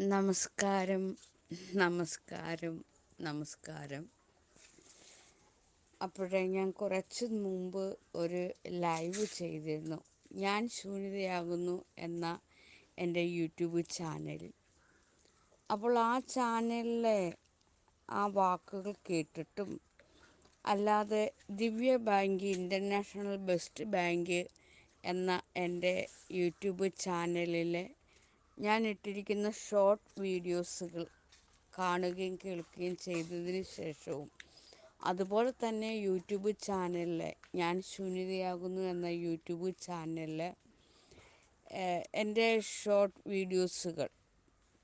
നമസ്കാരം നമസ്കാരം നമസ്കാരം. അപ്പോഴേ ഞാൻ കുറച്ച് മുമ്പ് ഒരു ലൈവ് ചെയ്തിരുന്നു. ഞാൻ ശൂന്യതയാകുന്നു എന്ന എന്റെ യൂട്യൂബ് ചാനൽ അപ്പോൾ ആ ചാനലിലെ ആ വാക്കുകൾ കേട്ടിട്ടും അല്ലാതെ Divya bank international best bank എന്ന എന്റെ യൂട്യൂബ് ചാനലിലെ ഞാൻ ഇട്ടിരിക്കുന്ന ഷോർട്ട് വീഡിയോസുകൾ കാണുകയും കേൾക്കുകയും ചെയ്തതിന് ശേഷവും അതുപോലെ തന്നെ യൂട്യൂബ് ചാനലിലെ ഞാൻ ശൂന്യതയാകുന്നു എന്ന യൂട്യൂബ് ചാനലിലെ എന്റെ ഷോർട്ട് വീഡിയോസുകൾ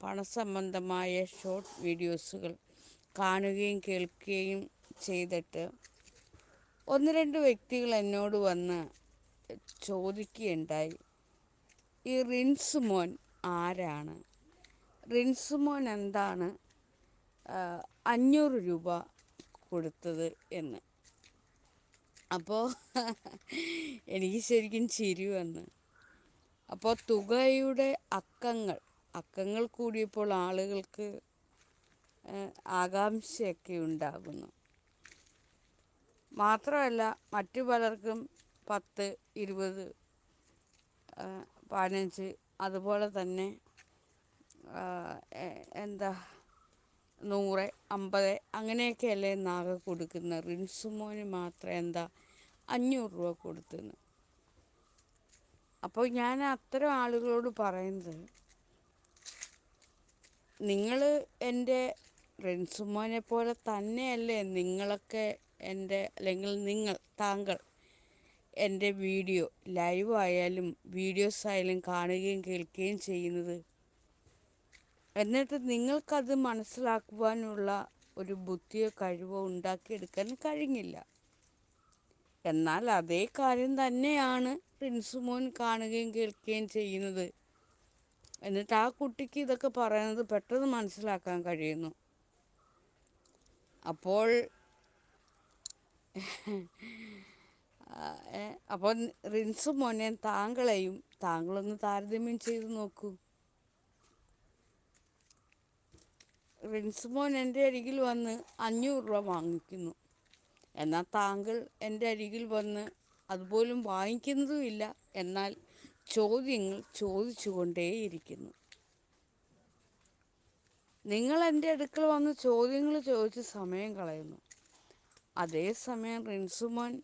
പണസംബന്ധമായ ഷോർട്ട് വീഡിയോസുകൾ കാണുകയും കേൾക്കുകയും ചെയ്തിട്ട് ഒന്ന് രണ്ട് വ്യക്തികൾ എന്നോട് വന്ന് ചോദിക്കുകയുണ്ടായി. ഈ റിൻസ് മോൻ ആരാണ്? റിൻസുമോൻ എന്താണ് അഞ്ഞൂറ് രൂപ കൊടുത്തത് എന്ന്. അപ്പോൾ എനിക്ക് ശരിക്കും ചിരി വന്ന്. അപ്പോൾ തുകയുടെ അക്കങ്ങൾ അക്കങ്ങൾ കൂടിയപ്പോൾ ആളുകൾക്ക് ആകാംക്ഷയൊക്കെ ഉണ്ടാകുന്നു. മാത്രമല്ല മറ്റു പലർക്കും പത്ത് ഇരുപത് പതിനഞ്ച് അതുപോലെ തന്നെ എന്താ നൂറ് അമ്പത് അങ്ങനെയൊക്കെയല്ലേ നാഗ കൊടുക്കുന്ന റിൻസുമോന് മാത്രം എന്താ അഞ്ഞൂറ് രൂപ കൊടുത്തെന്ന്. അപ്പോൾ ഞാൻ അത്തരം ആളുകളോട് പറയുന്നത് നിങ്ങൾ എന്റെ റിൻസുമോനെ പോലെ തന്നെയല്ലേ നിങ്ങളൊക്കെ എന്റെ അല്ലെങ്കിൽ നിങ്ങൾ താങ്കൾ എന്റെ വീഡിയോ ലൈവ് ആയാലും വീഡിയോസ് ആയാലും കാണുകയും കേൾക്കുകയും ചെയ്യുന്നത്. എന്നിട്ട് നിങ്ങൾക്കത് മനസ്സിലാക്കുവാനുള്ള ഒരു ബുദ്ധിയോ കഴിവോ ഉണ്ടാക്കിയെടുക്കാൻ കഴിഞ്ഞില്ല. എന്നാൽ അതേ കാര്യം തന്നെയാണ് പ്രിൻസുമോൻ കാണുകയും കേൾക്കുകയും ചെയ്യുന്നത്. എന്നിട്ട് ആ കുട്ടിക്ക് ഇതൊക്കെ പറയുന്നത് പെട്ടെന്ന് മനസ്സിലാക്കാൻ കഴിയുന്നു. അപ്പോൾ അപ്പോൾ റിൻസ് മോനെ താങ്കളെയും താങ്കളൊന്ന് താരതമ്യം ചെയ്ത് നോക്കൂ. റിൻസ് മോൻ എന്റെ അരികിൽ വന്ന് അഞ്ഞൂറ് രൂപ വാങ്ങിക്കുന്നു. എന്നാൽ താങ്കൾ എന്റെ അരികിൽ വന്ന് അതുപോലും വാങ്ങിക്കുന്നതുമില്ല എന്നാൽ ചോദ്യങ്ങൾ ചോദിച്ചുകൊണ്ടേയിരിക്കുന്നു. നിങ്ങൾ എന്റെ അടുക്കൽ വന്ന് ചോദ്യങ്ങൾ ചോദിച്ച് സമയം കളയുന്നു. അതേസമയം റിൻസുമോൻ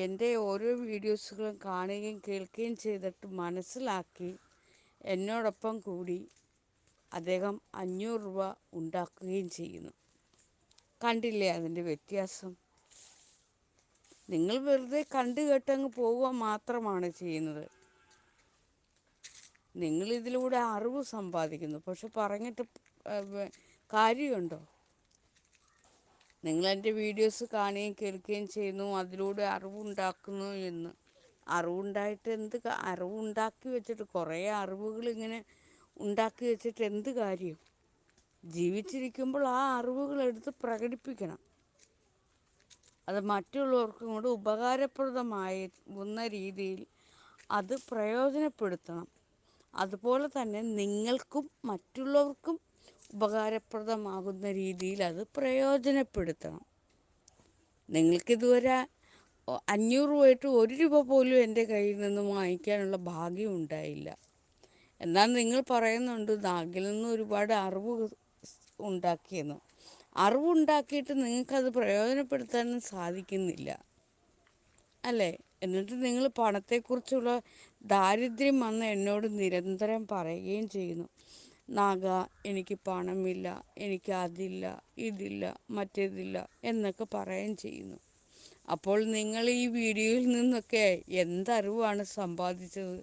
എന്റെ ഓരോ വീഡിയോസുകളും കാണുകയും കേൾക്കുകയും ചെയ്തിട്ട് മനസ്സിലാക്കി എന്നോടൊപ്പം കൂടി അദ്ദേഹം അഞ്ഞൂറ് രൂപ ഉണ്ടാക്കുകയും ചെയ്യുന്നു. കണ്ടില്ലേ അതിന്റെ വ്യത്യാസം? നിങ്ങൾ വെറുതെ കണ്ടു കേട്ടങ്ങ് പോവുക മാത്രമാണ് ചെയ്യുന്നത്. നിങ്ങൾ ഇതിലൂടെ അറിവ് സമ്പാദിക്കുന്നു. പക്ഷെ പറഞ്ഞിട്ട് കാര്യമുണ്ടോ? നിങ്ങൾ എന്റെ വീഡിയോസ് കാണുകയും കേൾക്കുകയും ചെയ്യുന്നു. അതിലൂടെ അറിവുണ്ടാക്കുന്നു എന്ന്. അറിവുണ്ടായിട്ട് എന്ത് അറിവുണ്ടാക്കി വെച്ചിട്ട് കുറേ അറിവുകൾ ഇങ്ങനെ ഉണ്ടാക്കി വെച്ചിട്ട് എന്ത് കാര്യം? ജീവിച്ചിരിക്കുമ്പോൾ ആ അറിവുകൾ എടുത്ത് പ്രകടിപ്പിക്കണം. അത് മറ്റുള്ളവർക്കും കൂടെ ഉപകാരപ്രദമായിരുന്ന രീതിയിൽ അത് പ്രയോജനപ്പെടുത്തണം. അതുപോലെ തന്നെ നിങ്ങൾക്കും മറ്റുള്ളവർക്കും ഉപകാരപ്രദമാകുന്ന രീതിയിൽ അത് പ്രയോജനപ്പെടുത്തണം. നിങ്ങൾക്കിതുവരെ അഞ്ഞൂറ് പോയിട്ട് ഒരു രൂപ പോലും എന്റെ കയ്യിൽ നിന്ന് വാങ്ങിക്കാനുള്ള ഭാഗ്യം ഉണ്ടായില്ല. എന്നാൽ നിങ്ങൾ പറയുന്നുണ്ട് നാഗിൽ നിന്ന് ഒരുപാട് അറിവ് ഉണ്ടാക്കിയെന്ന്. അറിവുണ്ടാക്കിയിട്ട് നിങ്ങൾക്കത് പ്രയോജനപ്പെടുത്താനും സാധിക്കുന്നില്ല. അല്ലേ? എന്നിട്ട് നിങ്ങൾ പണത്തെക്കുറിച്ചുള്ള ദാരിദ്ര്യം വന്ന് എന്നോട് നിരന്തരം പറയുകയും ചെയ്യുന്നു. നാഗ എനിക്ക് പണമില്ല എനിക്ക് അതില്ല ഇതില്ല മറ്റേതില്ല എന്നൊക്കെ പറയുകയും ചെയ്യുന്നു. അപ്പോൾ നിങ്ങൾ ഈ വീഡിയോയിൽ നിന്നൊക്കെ എന്തറിവാണ് സമ്പാദിച്ചത്?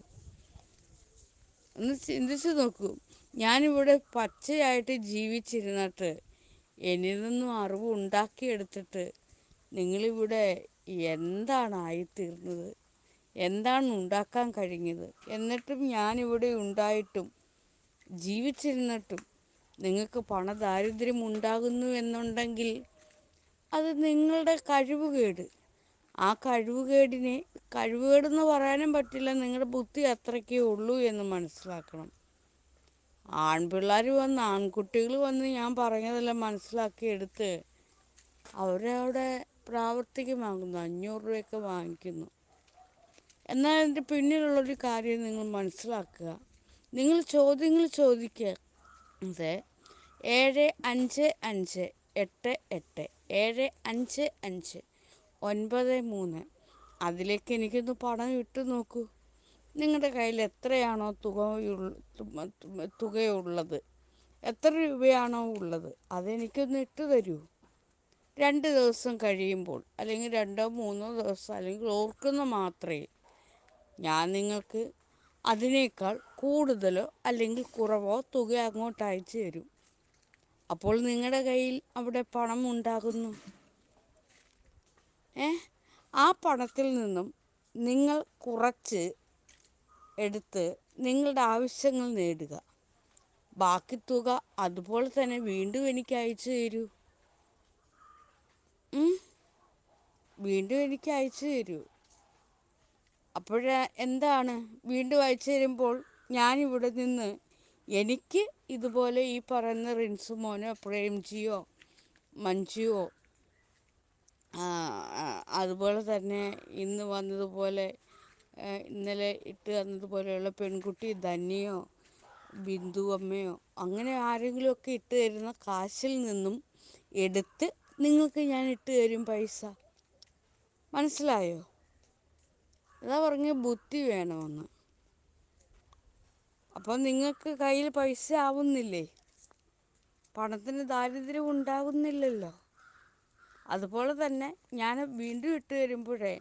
ഒന്ന് ചിന്തിച്ച് നോക്കൂ. ഞാനിവിടെ പച്ചയായിട്ട് ജീവിച്ചിരുന്നിട്ട് എന്നിൽ നിന്നും അറിവ് ഉണ്ടാക്കിയെടുത്തിട്ട് നിങ്ങളിവിടെ എന്താണ് ആയിത്തീർന്നത് എന്താണ് ഉണ്ടാക്കാൻ കഴിഞ്ഞത്? എന്നിട്ടും ഞാനിവിടെ ഉണ്ടായിട്ടും ജീവിച്ചിരുന്നിട്ടും നിങ്ങൾക്ക് പണദാരിദ്ര്യം ഉണ്ടാകുന്നു എന്നുണ്ടെങ്കിൽ അത് നിങ്ങളുടെ കഴിവുകേട്. ആ കഴിവുകേടിനെ കഴിവുകേടെന്ന് പറയാനും പറ്റില്ല. നിങ്ങളുടെ ബുദ്ധി അത്രയ്ക്കേ ഉള്ളൂ എന്ന് മനസ്സിലാക്കണം. ആൺപിള്ളേർ വന്ന് ആൺകുട്ടികൾ വന്ന് ഞാൻ പറഞ്ഞതെല്ലാം മനസ്സിലാക്കി എടുത്ത് അവരവിടെ പ്രാവർത്തികമാകുന്നു അഞ്ഞൂറ് രൂപയൊക്കെ വാങ്ങിക്കുന്നു. എന്നാൽ അതിന്റെ പിന്നിലുള്ളൊരു കാര്യം നിങ്ങൾ മനസ്സിലാക്കുക. നിങ്ങൾ ചോദ്യങ്ങൾ ചോദിക്കുക അതെ. ഏഴ് അഞ്ച് അഞ്ച് എട്ട് എട്ട്. ഏഴ് അഞ്ച് അഞ്ച്. ഒൻപത് മൂന്ന്. അതിലേക്ക് എനിക്കൊന്ന് പണം ഇട്ട് നോക്കൂ. നിങ്ങളുടെ കയ്യിൽ എത്രയാണോ തുക തുകയുള്ളത്? എത്ര രൂപയാണോ ഉള്ളത്? അതെനിക്കൊന്ന് ഇട്ട് തരൂ. രണ്ട് ദിവസം കഴിയുമ്പോൾ അല്ലെങ്കിൽ രണ്ടോ മൂന്നോ ദിവസം അല്ലെങ്കിൽ ഓർക്കുന്ന മാത്രമേ ഞാൻ നിങ്ങൾക്ക് അതിനേക്കാൾ കൂടുതലോ അല്ലെങ്കിൽ കുറവോ തുക അങ്ങോട്ട് അയച്ചു തരും. അപ്പോൾ നിങ്ങളുടെ കയ്യിൽ അവിടെ പണം ഉണ്ടാകുന്നു. ഏ? ആ പണത്തിൽ നിന്നും നിങ്ങൾ കുറച്ച് എടുത്ത് നിങ്ങളുടെ ആവശ്യങ്ങൾ നേടുക. ബാക്കി തുക അതുപോലെ തന്നെ വീണ്ടും എനിക്ക് അയച്ചു തരൂ. വീണ്ടും എനിക്ക് അയച്ചു തരൂ. അപ്പോഴ എന്താണ്? വീണ്ടും അയച്ചു തരുമ്പോൾ ഞാനിവിടെ നിന്ന് എനിക്ക് ഇതുപോലെ ഈ പറയുന്ന റിൻസു മോനോ പ്രേംജിയോ മഞ്ജുവോ അതുപോലെ തന്നെ ഇന്ന് വന്നതുപോലെ ഇന്നലെ ഇട്ട് തന്നതുപോലെയുള്ള പെൺകുട്ടി ധന്യയോ ബിന്ദു അമ്മയോ അങ്ങനെ ആരെങ്കിലുമൊക്കെ ഇട്ട് തരുന്ന കാശിൽ നിന്നും എടുത്ത് നിങ്ങൾക്ക് ഞാൻ ഇട്ട് തരും പൈസ. മനസ്സിലായോ? അതാ പറഞ്ഞു ബുദ്ധി വേണമെന്ന്. അപ്പോൾ നിങ്ങൾക്ക് കയ്യിൽ പൈസ ആവുന്നില്ലേ? പണത്തിന് ദാരിദ്ര്യം ഉണ്ടാകുന്നില്ലല്ലോ. അതുപോലെ തന്നെ ഞാൻ വീണ്ടും ഇട്ട് വരുമ്പോഴേ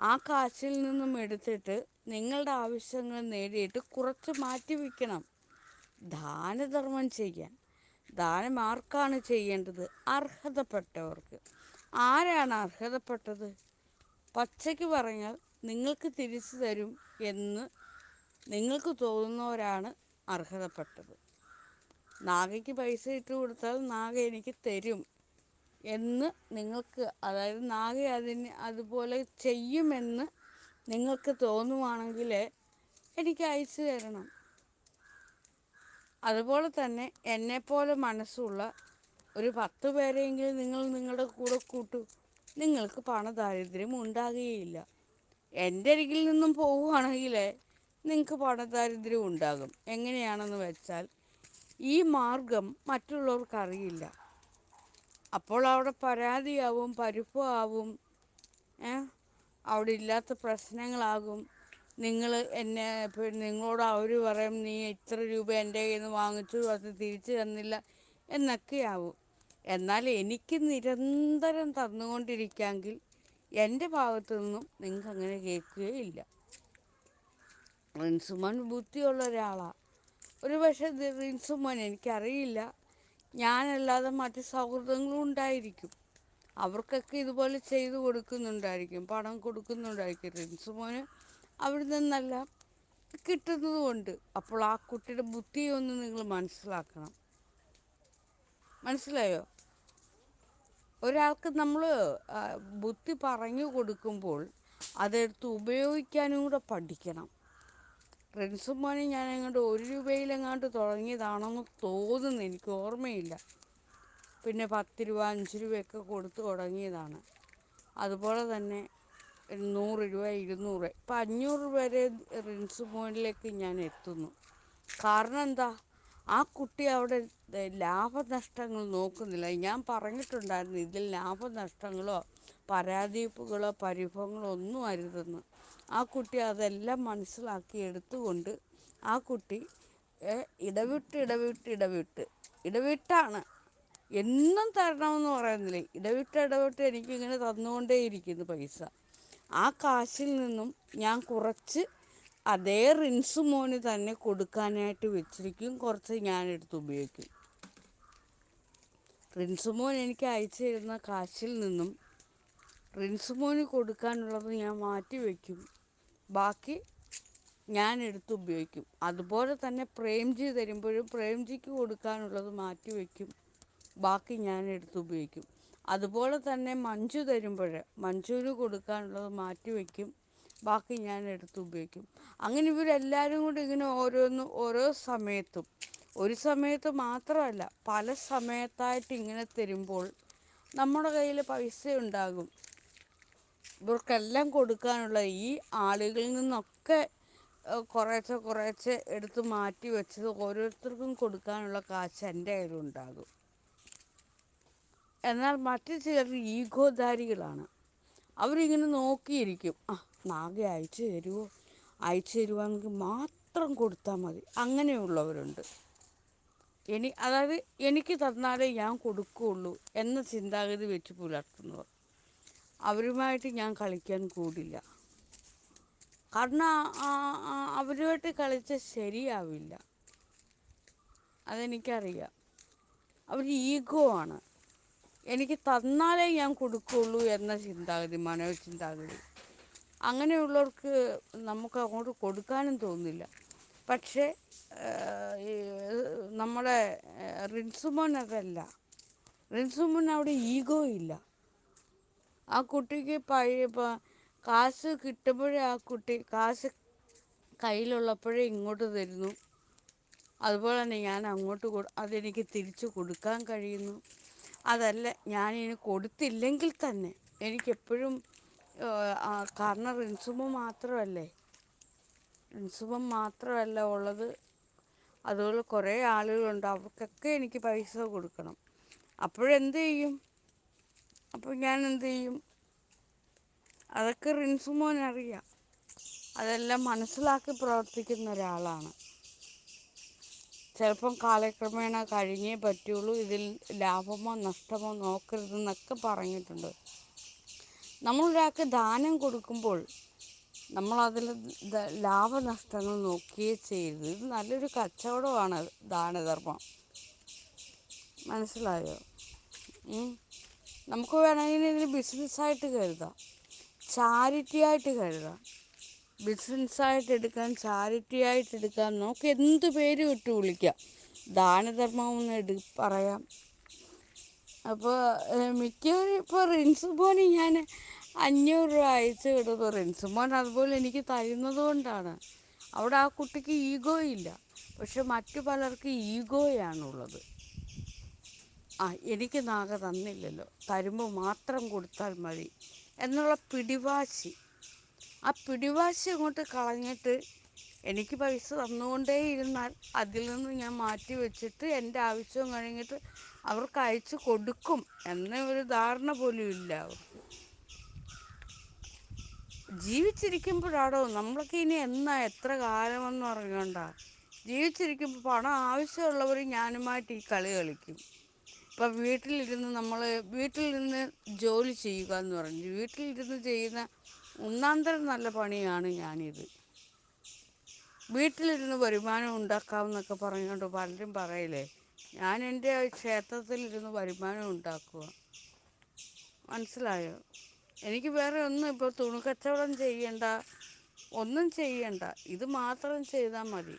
ആ കാശിൽ നിന്നും എടുത്തിട്ട് നിങ്ങളുടെ ആവശ്യങ്ങൾ നേടിയിട്ട് കുറച്ച് മാറ്റി വയ്ക്കണം. ദാനധർമ്മം ചെയ്യാൻ. ദാനം ആർക്കാണ് ചെയ്യേണ്ടത്? അർഹതപ്പെട്ടവർക്ക്. ആരാണ് അർഹതപ്പെട്ടത്? പച്ചയ്ക്ക് പറഞ്ഞാൽ നിങ്ങൾക്ക് തിരിച്ചു തരും എന്ന് നിങ്ങൾക്ക് തോന്നുന്നവരാണ് അർഹതപ്പെട്ടത്. നാഗയ്ക്ക് പൈസ ഇട്ട് കൊടുത്താൽ നാഗ എനിക്ക് തരും എന്ന് നിങ്ങൾക്ക് അതായത് നാഗ അതിന് അതുപോലെ ചെയ്യുമെന്ന് നിങ്ങൾക്ക് തോന്നുവാണെങ്കിൽ എനിക്ക് അയച്ചു തരണം. അതുപോലെ തന്നെ എന്നെപ്പോലെ മനസ്സുള്ള ഒരു പത്ത് പേരെയെങ്കിലും നിങ്ങൾ നിങ്ങളുടെ കൂടെ കൂട്ടൂ നിങ്ങൾക്ക് പണദാരിദ്ര്യം ഉണ്ടാകുകയില്ല. എന്റെ അരികിൽ നിന്നും പോവുകയാണെങ്കിൽ നിങ്ങൾക്ക് പണദാരിദ്ര്യം ഉണ്ടാകും. എങ്ങനെയാണെന്ന് വെച്ചാൽ ഈ മാർഗം മറ്റുള്ളവർക്കറിയില്ല അപ്പോൾ അവിടെ പരാതിയാവും പരിഭവമാവും ഏ? അവിടെ ഇല്ലാത്ത പ്രശ്നങ്ങളാകും. നിങ്ങൾ എന്നെ നിങ്ങളോട് അവർ പറയും നീ ഇത്ര രൂപ എന്റെ കയ്യിൽ നിന്ന് വാങ്ങിച്ചു അത് തിരിച്ചു തന്നില്ല എന്നൊക്കെയാവും. എന്നാൽ എനിക്ക് നിരന്തരം തന്നുകൊണ്ടിരിക്കാമെങ്കിൽ എന്റെ ഭാഗത്തു നിന്നും നിങ്ങൾക്ക് അങ്ങനെ കേൾക്കുകയേ ഇല്ല റിൻസുമോൻ ബുദ്ധിയുള്ള ഒരാളാണ് ഒരു പക്ഷേ റിൻസുമോൻ എനിക്കറിയില്ല. ഞാനല്ലാതെ മറ്റ് സൗഹൃദങ്ങളും ഉണ്ടായിരിക്കും. അവർക്കൊക്കെ ഇതുപോലെ ചെയ്തു കൊടുക്കുന്നുണ്ടായിരിക്കും പണം കൊടുക്കുന്നുണ്ടായിരിക്കും. റിൻസുമോന് അവിടെ നിന്നെല്ലാം കിട്ടുന്നതുകൊണ്ട് അപ്പോൾ ആ കുട്ടിയുടെ ബുദ്ധിയൊന്ന് നിങ്ങൾ മനസ്സിലാക്കണം. മനസ്സിലായോ? ഒരാൾക്ക് നമ്മൾ ബുദ്ധി പറഞ്ഞു കൊടുക്കുമ്പോൾ അതെടുത്ത് ഉപയോഗിക്കാനും കൂടെ പഠിക്കണം. റിൻസുമോനെ ഞാൻ എങ്ങോട്ട് ഒരു രൂപയിലെങ്ങാണ്ട് തുടങ്ങിയതാണെന്ന് തോന്നുന്നു. എനിക്ക് ഓർമ്മയില്ല. പിന്നെ പത്ത് രൂപ അഞ്ച് രൂപയൊക്കെ കൊടുത്ത് തുടങ്ങിയതാണ്. അതുപോലെ തന്നെ നൂറ് രൂപ ഇരുന്നൂറ്. ഇപ്പം അഞ്ഞൂറ് വരെ റിൻസുമോനിലേക്ക് ഞാൻ എത്തുന്നു. കാരണം എന്താ? ആ കുട്ടി അവിടെ ലാഭനഷ്ടങ്ങൾ നോക്കുന്നില്ല. ഞാൻ പറഞ്ഞിട്ടുണ്ടായിരുന്നു ഇതിൽ ലാഭനഷ്ടങ്ങളോ പരാതിപ്പുകളോ പരിഭവങ്ങളോ ഒന്നും അരുതെന്ന്. ആ കുട്ടി അതെല്ലാം മനസ്സിലാക്കി എടുത്തുകൊണ്ട് ആ കുട്ടി ഇടവിട്ട് ഇടവിട്ട് ഇടവിട്ട്. ഇടവിട്ടാണ്. എന്നും തരണമെന്ന് പറയുന്നില്ല. ഇടവിട്ട് ഇടവിട്ട് എനിക്കിങ്ങനെ തന്നുകൊണ്ടേയിരിക്കുന്നു പൈസ. ആ കാശിൽ നിന്നും ഞാൻ കുറച്ച് അതേ റിൻസ് മോന് തന്നെ കൊടുക്കാനായിട്ട് വെച്ചിരിക്കും. കുറച്ച് ഞാനെടുത്ത് ഉപയോഗിക്കും. റിൻസ് മോൻ എനിക്ക് അയച്ചു തരുന്ന കാശിൽ നിന്നും റിൻസ് മോന് കൊടുക്കാനുള്ളത് ഞാൻ മാറ്റി വയ്ക്കും ബാക്കി ഞാൻ എടുത്ത് ഉപയോഗിക്കും. അതുപോലെ തന്നെ പ്രേംജി തരുമ്പോഴും പ്രേംജിക്ക് കൊടുക്കാനുള്ളത് മാറ്റി വയ്ക്കും ബാക്കി ഞാൻ എടുത്ത് ഉപയോഗിക്കും. അതുപോലെ തന്നെ മഞ്ജു തരുമ്പോൾ മഞ്ജുവിന് കൊടുക്കാനുള്ളത് മാറ്റി വയ്ക്കും ബാക്കി ഞാൻ എടുത്ത് ഉപയോഗിക്കും. അങ്ങനെ ഇവരെല്ലാവരും കൂടി ഇങ്ങനെ ഓരോന്ന് ഓരോ സമയത്തും ഒരു സമയത്ത് മാത്രമല്ല പല സമയത്തായിട്ട് ഇങ്ങനെ തരുമ്പോൾ നമ്മുടെ കയ്യിൽ പൈസ ഉണ്ടാകും ഇവർക്കെല്ലാം കൊടുക്കാനുള്ള ഈ ആളുകളിൽ നിന്നൊക്കെ കുറേശ്ശെ കുറേശ്ശെ എടുത്ത് മാറ്റി വെച്ചത് ഓരോരുത്തർക്കും കൊടുക്കാനുള്ള കാശ് എന്റെ കയ്യിലുണ്ടാകും. എന്നാൽ മറ്റു ചിലർ ഈഗോധാരികളാണ്. അവരിങ്ങനെ നോക്കിയിരിക്കും. ആ നാഗ അയച്ചു തരുമോ അയച്ചു തരുവാണെങ്കിൽ മാത്രം കൊടുത്താൽ മതി. അങ്ങനെയുള്ളവരുണ്ട്. എനി അതായത് എനിക്ക് തന്നാലേ ഞാൻ കൊടുക്കുകയുള്ളൂ എന്ന ചിന്താഗതി വെച്ച് പുലർത്തുന്നവർ. അവരുമായിട്ട് ഞാൻ കളിക്കാൻ കൂടില്ല. കാരണം അവരുമായിട്ട് കളിച്ചാൽ ശരിയാവില്ല. അതെനിക്കറിയാം. അവർ ഈഗോ ആണ്. എനിക്ക് തന്നാലേ ഞാൻ കൊടുക്കുകയുള്ളൂ എന്ന ചിന്താഗതി മനോ ചിന്താഗതി അങ്ങനെയുള്ളവർക്ക് നമുക്ക് അങ്ങോട്ട് കൊടുക്കാനും തോന്നില്ല. പക്ഷേ ഈ നമ്മുടെ റിൻസുമോൻ അതല്ല. റിൻസുമോൻ അവിടെ ഈഗോ ഇല്ല. ആ കുട്ടിക്ക് പഴയ കാശ് കിട്ടുമ്പോഴേ ആ കുട്ടി കാശ് കയ്യിലുള്ളപ്പോഴേ ഇങ്ങോട്ട് തരുന്നു. അതുപോലെ തന്നെ ഞാൻ അങ്ങോട്ട് കൊ അതെനിക്ക് തിരിച്ചു കൊടുക്കാൻ കഴിയുന്നു. അതല്ല ഞാനിനി കൊടുത്തില്ലെങ്കിൽ തന്നെ എനിക്കെപ്പോഴും കാരണം റിൻസുമ മാത്രമല്ലേ? റിൻസുമ മാത്രമല്ല ഉള്ളത്. അതുപോലെ കുറേ ആളുകളുണ്ട്. അവർക്കൊക്കെ എനിക്ക് പൈസ കൊടുക്കണം. അപ്പോഴെന്ത് ചെയ്യും? അപ്പോൾ ഞാൻ എന്ത് ചെയ്യും? അതൊക്കെ റിൻസുമോനറിയാം അതെല്ലാം മനസ്സിലാക്കി പ്രവർത്തിക്കുന്ന ഒരാളാണ്. ചിലപ്പം കാലക്രമേണ കഴിഞ്ഞേ പറ്റുള്ളൂ. ഇതിൽ ലാഭമോ നഷ്ടമോ നോക്കരുതെന്നൊക്കെ പറഞ്ഞിട്ടുണ്ട്. നമ്മൾ ഒരാൾക്ക് ദാനം കൊടുക്കുമ്പോൾ നമ്മളതിൽ ലാഭനഷ്ടങ്ങൾ നോക്കിയേ ചെയ്യരുത് ഇത് നല്ലൊരു കച്ചവടമാണ് ദാനധർമ്മം. മനസ്സിലായോ? നമുക്ക് വേണമെങ്കിൽ ഇതിന് ബിസിനസ്സായിട്ട് കരുതാം. ചാരിറ്റി ആയിട്ട് കരുതാം. ബിസിനസ്സായിട്ട് എടുക്കാം ചാരിറ്റി ആയിട്ട് എടുക്കാം. നമുക്ക് എന്ത് പേര് ഇട്ട് വിളിക്കാം. ദാനധർമ്മം ഒന്ന് എടു പറയാം. അപ്പോൾ മിക്കവരും ഇപ്പോൾ റിൻസ് പോലും ഞാൻ അഞ്ഞൂറ് രൂപ അയച്ചു വിടുന്നു റിൻസുമോൻ അതുപോലെ എനിക്ക് തരുന്നത് കൊണ്ടാണ്. അവിടെ ആ കുട്ടിക്ക് ഈഗോ ഇല്ല. പക്ഷെ മറ്റു പലർക്ക് ഈഗോയാണുള്ളത് ആ എനിക്ക് നാഗ തന്നില്ലല്ലോ. തരുമ്പോൾ മാത്രം കൊടുത്താൽ മതി. എന്നുള്ള പിടിവാശി. ആ പിടിവാശി അങ്ങോട്ട് കളഞ്ഞിട്ട് എനിക്ക് പൈസ തന്നുകൊണ്ടേ ഇരുന്നാൽ അതിൽ നിന്ന് ഞാൻ മാറ്റി വെച്ചിട്ട് എന്റെ ആവശ്യം കഴിഞ്ഞിട്ട് അവർക്ക് അയച്ചു കൊടുക്കും. എന്ന ഒരു ധാരണ പോലും ഇല്ല അവർക്ക്. ജീവിച്ചിരിക്കുമ്പോഴാടോ നമ്മളൊക്കെ ഇനി എന്നാ എത്ര കാലമെന്ന് അറിയണ്ട. ജീവിച്ചിരിക്കുമ്പോൾ പണം ആവശ്യമുള്ളവർ ഞാനുമായിട്ട് ഈ കളി കളിക്കും. ഇപ്പം വീട്ടിലിരുന്ന് നമ്മൾ വീട്ടിലിരുന്ന് ജോലി ചെയ്യുക എന്ന് പറഞ്ഞു വീട്ടിലിരുന്ന് ചെയ്യുന്ന ഒന്നാന്തരം നല്ല പണിയാണ് ഞാനിത്. വീട്ടിലിരുന്ന് വരുമാനം ഉണ്ടാക്കാമെന്നൊക്കെ പറഞ്ഞുകൊണ്ട് പലരും പറയില്ലേ ഞാൻ എന്റെ ക്ഷേത്രത്തിലിരുന്ന് വരുമാനം ഉണ്ടാക്കുക മനസ്സിലായോ? എനിക്ക് വേറെ ഒന്നും ഇപ്പോൾ തുണിക്കച്ചവടം ചെയ്യണ്ട ഒന്നും ചെയ്യണ്ട. ഇത് മാത്രം ചെയ്താൽ മതി.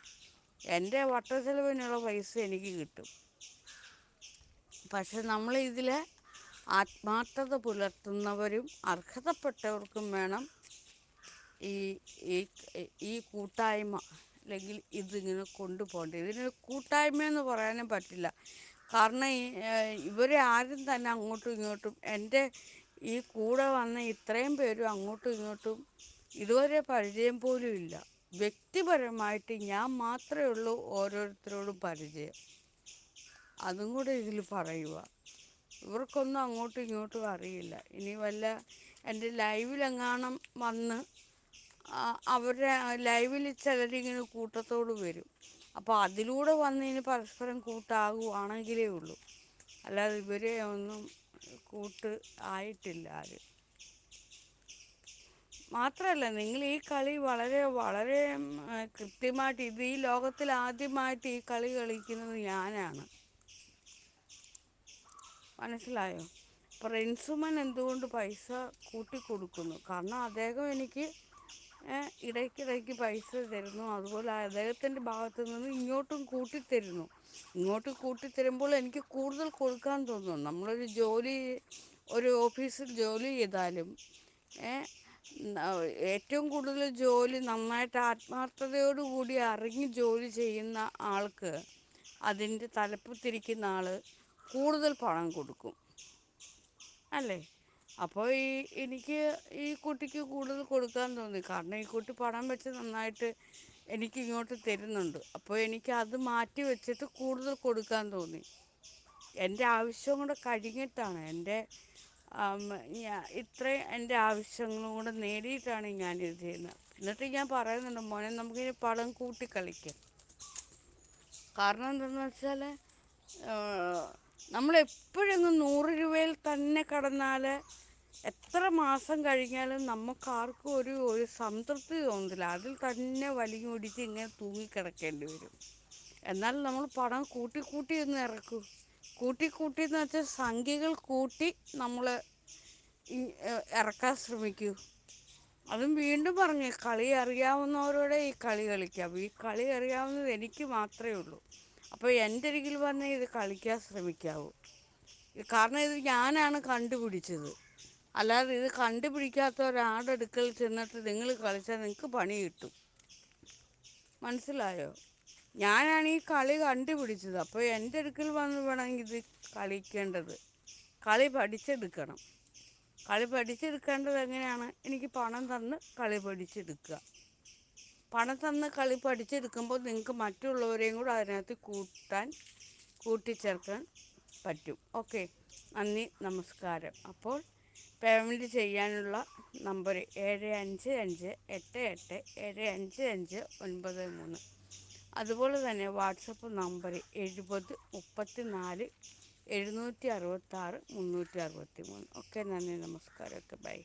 എന്റെ വട്ട ചെലവിനുള്ള പൈസ എനിക്ക് കിട്ടും. പക്ഷെ നമ്മൾ ഇതിൽ ആത്മാർത്ഥത പുലർത്തുന്നവരും അർഹതപ്പെട്ടവർക്കും വേണം ഈ ഈ കൂട്ടായ്മ അല്ലെങ്കിൽ ഇതിങ്ങനെ കൊണ്ടുപോകേണ്ടത്. കൂട്ടായ്മ എന്ന് പറയാനും പറ്റില്ല. കാരണം ഇവരെ ആരും തന്നെ അങ്ങോട്ടും ഇങ്ങോട്ടും എന്റെ ഈ കൂടെ വന്ന ഇത്രയും പേരും അങ്ങോട്ടും ഇങ്ങോട്ടും ഇതുവരെ പരിചയം പോലും ഇല്ല. വ്യക്തിപരമായിട്ട് ഞാൻ മാത്രമേ ഉള്ളൂ ഓരോരുത്തരോടും പരിചയം. അതും കൂടെ ഇതിൽ പറയുക ഇവർക്കൊന്നും അങ്ങോട്ടും ഇങ്ങോട്ടും അറിയില്ല. ഇനി വല്ല എന്റെ ലൈവിലെങ്ങാനും വന്ന് അവരുടെ ലൈവിൽ ചിലരിങ്ങനെ കൂട്ടത്തോട് വരും. അപ്പോൾ അതിലൂടെ വന്ന് ഇനി പരസ്പരം കൂട്ടാകുവാണെങ്കിലേ ഉള്ളൂ. അല്ലാതെ ഇവരെ ഒന്നും കൂട്ട് ആയിട്ടില്ല ആരും. മാത്രമല്ല നിങ്ങൾ ഈ കളി വളരെ വളരെ കൃത്യമായിട്ട് ഇത് ഈ ലോകത്തിൽ ആദ്യമായിട്ട് ഈ കളി കളിക്കുന്നത് ഞാനാണ്. മനസ്സിലായോ? പ്രിൻസുമൻ എന്തുകൊണ്ട് പൈസ കൂട്ടി കൊടുക്കുന്നു? കാരണം അദ്ദേഹം എനിക്ക് ഇടയ്ക്കിടയ്ക്ക് പൈസ തരുന്നു. അതുപോലെ അദ്ദേഹത്തിന്റെ ഭാഗത്തു നിന്ന് ഇങ്ങോട്ടും കൂട്ടിത്തരുന്നു ഇങ്ങോട്ട് കൂട്ടിത്തരുമ്പോൾ എനിക്ക് കൂടുതൽ കൊടുക്കാൻ തോന്നും. നമ്മളൊരു ജോലി ഒരു ഓഫീസിൽ ജോലി ചെയ്താലും ഏറ്റവും കൂടുതൽ ജോലി നന്നായിട്ട് ആത്മാർത്ഥതയോടു കൂടി അറിഞ്ഞ് ജോലി ചെയ്യുന്ന ആൾക്ക് അതിന്റെ തലപ്പത്തിരിക്കുന്ന ആൾ കൂടുതൽ പണം കൊടുക്കും. അല്ലേ? അപ്പോൾ ഈ എനിക്ക് ഈ കുട്ടിക്ക് കൂടുതൽ കൊടുക്കാൻ തോന്നി. കാരണം ഈ കുട്ടി പണം വെച്ച് നന്നായിട്ട് എനിക്ക് ഇങ്ങോട്ട് തരുന്നുണ്ട്. അപ്പോൾ എനിക്ക് അത് മാറ്റി വെച്ചിട്ട് കൂടുതൽ കൊടുക്കാൻ തോന്നി. എന്റെ ആവശ്യം കൂടെ കഴിഞ്ഞിട്ടാണ്. എന്റെ ഇത്രയും എന്റെ ആവശ്യങ്ങളും കൂടെ നേടിയിട്ടാണ് ഞാനിത് ചെയ്യുന്നത്. എന്നിട്ട് ഞാൻ പറയുന്നുണ്ട് മോനെ നമുക്കിനി പണം കൂട്ടി കളിക്കാം. കാരണം എന്താണെന്ന് വെച്ചാൽ നമ്മളെപ്പോഴെങ്ങും നൂറ് രൂപയിൽ തന്നെ കിടന്നാൽ എത്ര മാസം കഴിഞ്ഞാലും നമുക്ക് ആർക്കും ഒരു ഒരു സംതൃപ്തി തോന്നത്തില്ല. അതിൽ തന്നെ വലിഞ്ഞു പിടിച്ച് ഇങ്ങനെ തൂങ്ങിക്കിടക്കേണ്ടി വരും. എന്നാൽ നമ്മൾ പണം കൂട്ടി കൂട്ടി ഒന്ന് ഇറക്കൂ. കൂട്ടി കൂട്ടി എന്ന് വെച്ചാൽ സംഖ്യകൾ കൂട്ടി നമ്മൾ ഇറക്കാൻ ശ്രമിക്കൂ. അതും വീണ്ടും പറഞ്ഞു കളി അറിയാവുന്നവരോടെ ഈ കളി കളിക്കാം. ഈ കളി അറിയാവുന്നത് എനിക്ക് മാത്രമേ ഉള്ളൂ. അപ്പോൾ എന്റെ അരികിൽ പറഞ്ഞാൽ ഇത് കളിക്കാൻ ശ്രമിക്കാവൂ. കാരണം ഇത് ഞാനാണ് കണ്ടുപിടിച്ചത്. അല്ലാതെ ഇത് കണ്ടുപിടിക്കാത്ത ഒരാളുടെ അടുക്കൽ ചെന്നിട്ട് നിങ്ങൾ കളിച്ചാൽ നിങ്ങൾക്ക് പണി കിട്ടും. മനസ്സിലായോ? ഞാനാണ് ഈ കളി കണ്ടുപിടിച്ചത്. അപ്പോൾ എന്റെ അടുക്കൽ വന്ന് വേണമെങ്കിൽ ഇത് കളിക്കേണ്ടത്. കളി പഠിച്ചെടുക്കണം. കളി പഠിച്ചെടുക്കേണ്ടത് എങ്ങനെയാണ്? എനിക്ക് പണം തന്ന് കളി പഠിച്ചെടുക്കുക. പണം തന്ന് കളി പഠിച്ചെടുക്കുമ്പോൾ നിങ്ങൾക്ക് മറ്റുള്ളവരെയും കൂടെ അതിനകത്ത് കൂട്ടാൻ കൂട്ടിച്ചേർക്കാൻ പറ്റും. ഓക്കെ. നന്ദി. നമസ്കാരം. അപ്പോൾ പേയ്മെന്റ് ചെയ്യാനുള്ള നമ്പർ ഏഴ് അഞ്ച് അഞ്ച് എട്ട് എട്ട് ഏഴ് അഞ്ച് അഞ്ച് ഒൻപത് മൂന്ന്. അതുപോലെ തന്നെ വാട്സപ്പ് നമ്പർ എഴുപത് മുപ്പത്തി നാല് എഴുന്നൂറ്റി അറുപത്താറ് മുന്നൂറ്റി അറുപത്തി മൂന്ന് ഓക്കെ നന്ദി നമസ്കാരം. Okay bye.